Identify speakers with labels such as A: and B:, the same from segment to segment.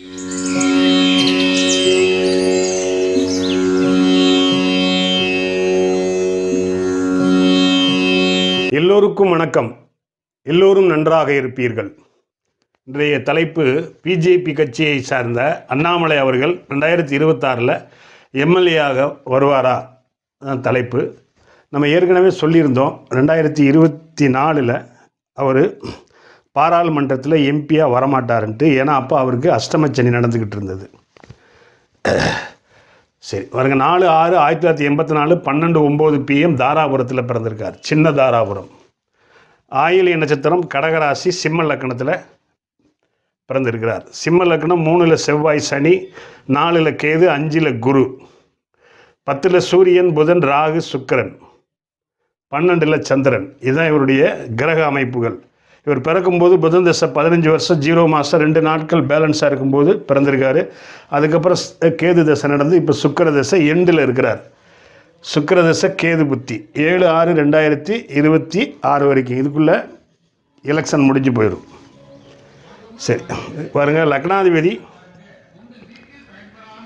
A: எல்லோருக்கும் வணக்கம். எல்லோரும் நன்றாக இருப்பீர்கள். இன்றைய தலைப்பு பிஜேபி கட்சியை சார்ந்த அண்ணாமலை அவர்கள் ரெண்டாயிரத்தி இருபத்தாறில் எம்எல்ஏயாக வருவாரா? தலைப்பு. நம்ம ஏற்கனவே சொல்லியிருந்தோம் ரெண்டாயிரத்தி இருபத்தி நாலில் அவர் பாராளுமன்றத்தில் எம்பியாக வரமாட்டாருன்ட்டு ஏன்னா அப்போ அவருக்கு அஷ்டமச்சனி நடந்துக்கிட்டு இருந்தது சரி வருங்க நாலு ஆறு ஆயிரத்தி தொள்ளாயிரத்தி எண்பத்தி நாலு பன்னெண்டு ஒம்பது பிஎம் தாராபுரத்தில் பிறந்திருக்கார். சின்ன தாராபுரம். ஆயிலிய நட்சத்திரம் கடகராசி சிம்ம லக்கணத்தில் பிறந்திருக்கிறார். சிம்ம லக்னம் மூணில் செவ்வாய் சனி நாலில் கேது அஞ்சில் குரு. பத்தில் சூரியன் புதன் ராகு சுக்கிரன். பன்னெண்டில் சந்திரன். இதுதான் இவருடைய கிரக அமைப்புகள். இவர் பிறக்கும்போது புதன் தசை பதினஞ்சு வருஷம் ஜீரோ மாதம் ரெண்டு நாட்கள் பேலன்ஸாக இருக்கும்போது பிறந்திருக்காரு. அதுக்கப்புறம் கேது தசை நடந்து இப்போ சுக்கிர தசை எண்டில் இருக்கிறார். சுக்கர தசை கேது புத்தி. ஏழு ஆறு ரெண்டாயிரத்தி இருபத்தி ஆறு வரைக்கும். இதுக்குள்ளே எலெக்ஷன் முடிஞ்சு போயிடும் சரி பாருங்க லக்னாதிபதி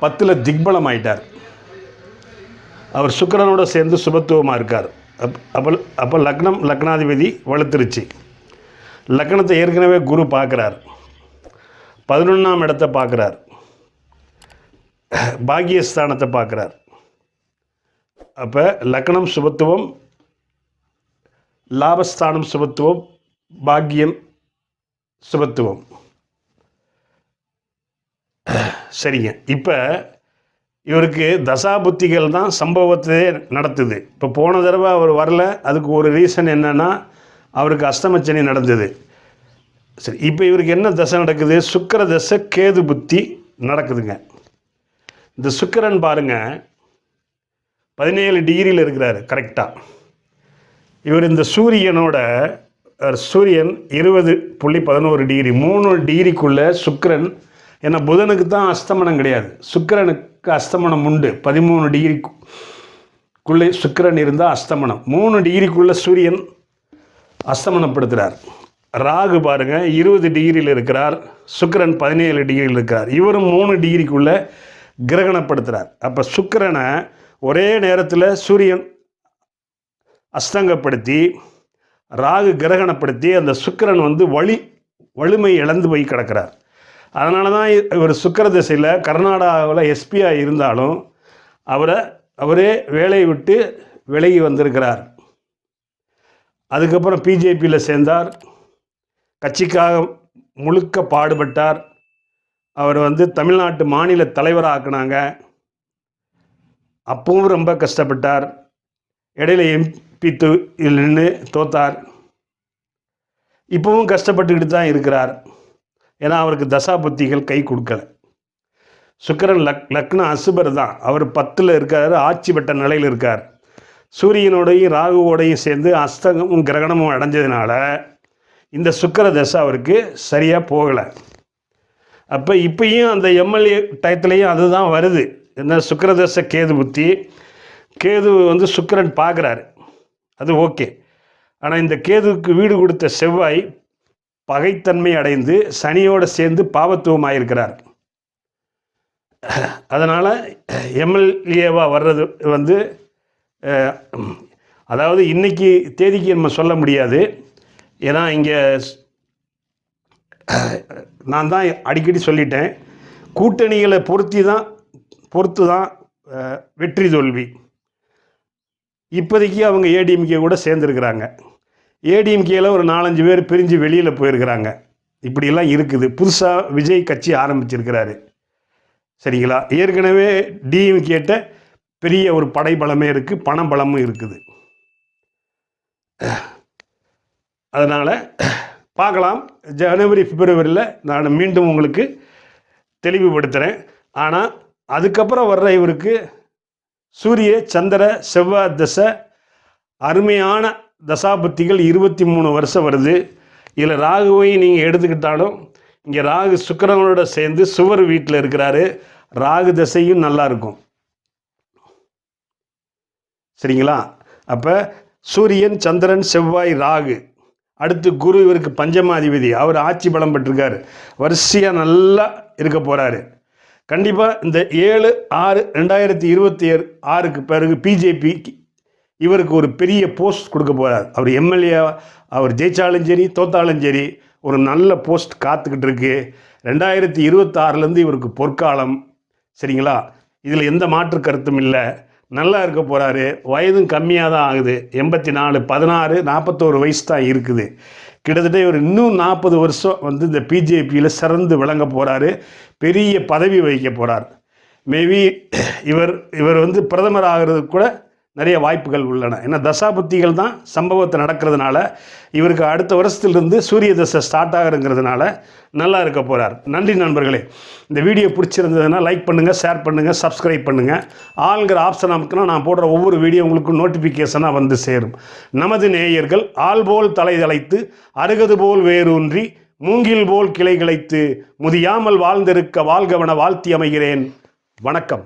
A: பத்தில் திக்பலம் ஆயிட்டார் அவர் சுக்கரனோட சேர்ந்து சுபத்துவமாக இருக்கார். அப் அப்போ அப்போ லக்னம் லக்னாதிபதி வலுத்துருச்சு. லக்னத்தை ஏற்கனவே குரு பார்க்குறார். பதினொன்றாம் இடத்தை பார்க்குறார். பாக்கியஸ்தானத்தை பார்க்குறார். அப்போ லக்னம் சுபத்துவம் லாபஸ்தானம் சுபத்துவம் பாக்கியம் சுபத்துவம். சரிங்க. இப்போ இவருக்கு தசா புத்திகள் தான் சம்பவத்தையே நடத்துது. இப்போ போன தடவை அவர் வரல. அதுக்கு ஒரு ரீசன் என்னென்னா அவருக்கு அஸ்தமச்சனி நடந்தது. சரி இப்போ இவருக்கு என்ன தசை நடக்குது? சுக்கர தசை கேது புத்தி நடக்குதுங்க. இந்த சுக்கிரன் பாருங்கள் பதினேழு டிகிரியில் இருக்கிறாரு கரெக்டாக இவர் இந்த சூரியனோட சூரியன் இருபது புள்ளி பதினோரு டிகிரி மூணு டிகிரிக்குள்ளே சுக்கிரன் ஏன்னா புதனுக்கு தான் அஸ்தமனம் கிடையாது. சுக்கிரனுக்கு அஸ்தமனம் உண்டு. பதிமூணு டிகிரிக்குள்ளே சுக்கிரன் இருந்தால் அஸ்தமனம். மூணு டிகிரிக்குள்ளே சூரியன் அஸ்தமனப்படுத்துகிறார் ராகு பாருங்க இருபது டிகிரியில் இருக்கிறார். சுக்கிரன் பதினேழு டிகிரியில் இருக்கிறார். இவரும் மூணு டிகிரிக்குள்ளே கிரகணப்படுத்துகிறார் அப்போ சுக்கிரனை ஒரே நேரத்தில் சூரியன் அஸ்தங்கப்படுத்தி ராகு கிரகணப்படுத்தி அந்த சுக்கிரன் வந்து வலி வலிமை இழந்து போய் கிடக்கிறார். அதனால தான் இவர் சுக்கிர திசையில் கர்நாடகாவில் எஸ்பியாக இருந்தாலும் அவரை அவரே வேலையை விட்டு விலகி வந்திருக்கிறார். அதுக்கப்புறம் பிஜேபியில் சேர்ந்தார். கட்சிக்காக முழுக்க பாடுபட்டார். அவர் வந்து தமிழ்நாட்டு மாநில தலைவராக ஆக்குனாங்க அப்பவும் ரொம்ப கஷ்டப்பட்டார். இடையில எம்பி து இதில் நின்று தோத்தார். இப்போவும் கஷ்டப்பட்டுக்கிட்டு தான் இருக்கிறார். ஏன்னா அவருக்கு தசாபுத்திகள் கை கொடுக்கல. சுக்கரன் லக் லக்னம் அசுபர் தான். அவர் பத்தில் இருக்கார் ஆட்சி பெற்ற நிலையில் இருக்கார். சூரியனோடையும் ராகுவோடையும் சேர்ந்து அஸ்தமும் கிரகணமும் அடைஞ்சதுனால இந்த சுக்கர தசை அவருக்கு சரியாக போகலை. அப்போ இப்பயும் அந்த எம்எல்ஏ டயத்துலேயும் அதுதான் வருது. என்ன சுக்கிரதச கேது புத்தி கேது வந்து சுக்கரன் பார்க்குறாரு அது ஓகே. ஆனால் இந்த கேதுவுக்கு வீடு கொடுத்த செவ்வாய் பகைத்தன்மை அடைந்து சனியோடு சேர்ந்து பாவத்துவம் ஆயிருக்கிறார் அதனால் எம்எல்ஏவாக வர்றது வந்து அதாவது இன்னைக்கு தேதிக்கு நம்ம சொல்ல முடியாது. ஏன்னா இங்கே நான் தான் அடிக்கடி சொல்லிட்டேன். கூட்டணிகளை பொருத்தி தான் பொறுத்து தான் வெற்றி தோல்வி. இப்போதைக்கு அவங்க ஏடிஎம்கே கூட சேர்ந்துருக்கிறாங்க. ஏடிஎம்கேயில் ஒரு நாலஞ்சு பேர் பிரிஞ்சு வெளியில் போயிருக்கிறாங்க. இப்படியெல்லாம் இருக்குது. புதுசாக விஜய் கட்சி ஆரம்பிச்சிருக்கிறாரு. சரிங்களா? ஏற்கனவே டிஎம்கேட்ட பெரிய ஒரு படைபலமே இருக்குது பணபலமும் இருக்குது. அதனால் பார்க்கலாம். ஜனவரி பிப்ரவரியில் நான் மீண்டும் உங்களுக்கு தெளிவுபடுத்துகிறேன் ஆனால் அதுக்கப்புறம் வர்ற இவருக்கு சூரிய சந்திர செவ்வாய் தசை அருமையான தசாபுத்திகள் இருபத்தி மூணு வருஷம் வருது. இதில் ராகுவையும் நீங்கள் எடுத்துக்கிட்டாலும் இங்கே ராகு சுக்கரனோட சேர்ந்து சுவர் வீட்டில் இருக்கிறாரு. ராகு தசையும் நல்லாயிருக்கும் சரிங்களா? அப்போ சூரியன் சந்திரன் செவ்வாய் ராகு. அடுத்து குரு இவருக்கு பஞ்சமாதிபதி. அவர் ஆட்சி பலம் பெற்றிருக்காரு. வரிசையாக நல்லா இருக்க போகிறாரு கண்டிப்பாக இந்த ஏழு ஆறு ரெண்டாயிரத்தி இருபத்தி ஏழு ஆறுக்கு பிறகு பிஜேபி இவருக்கு ஒரு பெரிய போஸ்ட் கொடுக்க போகிறார் அவர் எம்எல்ஏ அவர் ஜெயிச்சாலும் சரி தோத்தாலும் சரி ஒரு நல்ல போஸ்ட் காத்துக்கிட்டு இருக்கு. ரெண்டாயிரத்தி இருபத்தாறுலேருந்து இவருக்கு பொற்காலம். சரிங்களா? இதில் எந்த மாற்று கருத்தும் இல்லை. நல்லா இருக்க போகிறாரு வயதும் கம்மியாக தான் ஆகுது. எண்பத்தி நாலு பதினாறு நாற்பத்தோரு வயசு தான் இருக்குது. கிட்டத்தட்ட இவர் இன்னும் நாற்பது வருஷம் வந்து இந்த பிஜேபியில் சிறந்து விளங்க போகிறாரு பெரிய பதவி வகிக்க போகிறார் மேபி இவர் இவர் வந்து பிரதமர் ஆகிறதுக்கு கூட நிறைய வாய்ப்புகள் உள்ளன. ஏன்னா தசாபுத்திகள் தான் சம்பவத்தை நடக்கிறதுனால இவருக்கு அடுத்த வருஷத்துலேருந்து சூரிய தசை ஸ்டார்ட் ஆகுறங்கிறதுனால நல்லா இருக்க போகிறார் நன்றி நண்பர்களே. இந்த வீடியோ பிடிச்சிருந்ததுன்னா லைக் பண்ணுங்கள் ஷேர் பண்ணுங்கள் சப்ஸ்கிரைப் பண்ணுங்கள் ஆளுங்கிற ஆப்ஷன் அமைக்கணும் நான் போடுற ஒவ்வொரு வீடியோ உங்களுக்கு நோட்டிஃபிகேஷனாக வந்து சேரும். நமது நேயர்கள் ஆள் போல் தலை தலைத்து அருகது போல் வேரூன்றி மூங்கில் போல் கிளை கிளைத்து முதியாமல் வாழ்ந்திருக்க வாழ்கவன வாழ்த்தி அமைகிறேன். வணக்கம்.